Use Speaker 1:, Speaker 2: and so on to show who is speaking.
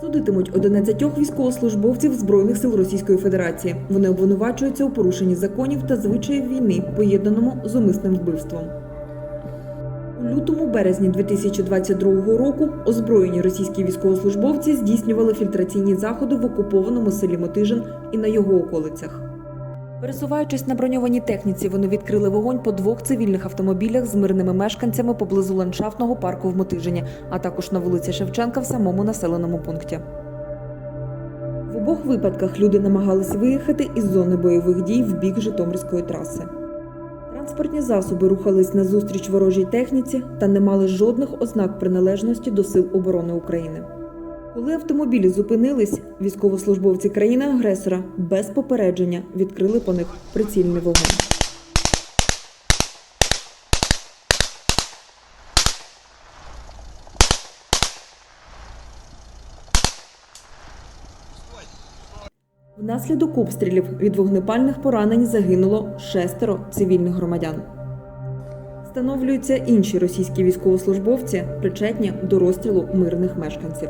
Speaker 1: Судитимуть 11 військовослужбовців Збройних сил Російської Федерації. Вони обвинувачуються у порушенні законів та звичаїв війни, поєднаному з умисним вбивством. У лютому березні 2022 року озброєні російські військовослужбовці здійснювали фільтраційні заходи в окупованому селі Мотижин і на його околицях. Пересуваючись на броньованій техніці, вони відкрили вогонь по двох цивільних автомобілях з мирними мешканцями поблизу ландшафтного парку в Мотижині, а також на вулиці Шевченка в самому населеному пункті. В обох випадках люди намагались виїхати із зони бойових дій в бік Житомирської траси. Транспортні засоби рухались назустріч ворожій техніці та не мали жодних ознак приналежності до Сил оборони України. Коли автомобілі зупинились, військовослужбовці країни-агресора без попередження відкрили по них прицільний вогонь. Внаслідок обстрілів від вогнепальних поранень загинуло шестеро цивільних громадян. Встановлюються інші російські військовослужбовці, причетні до розстрілу мирних мешканців.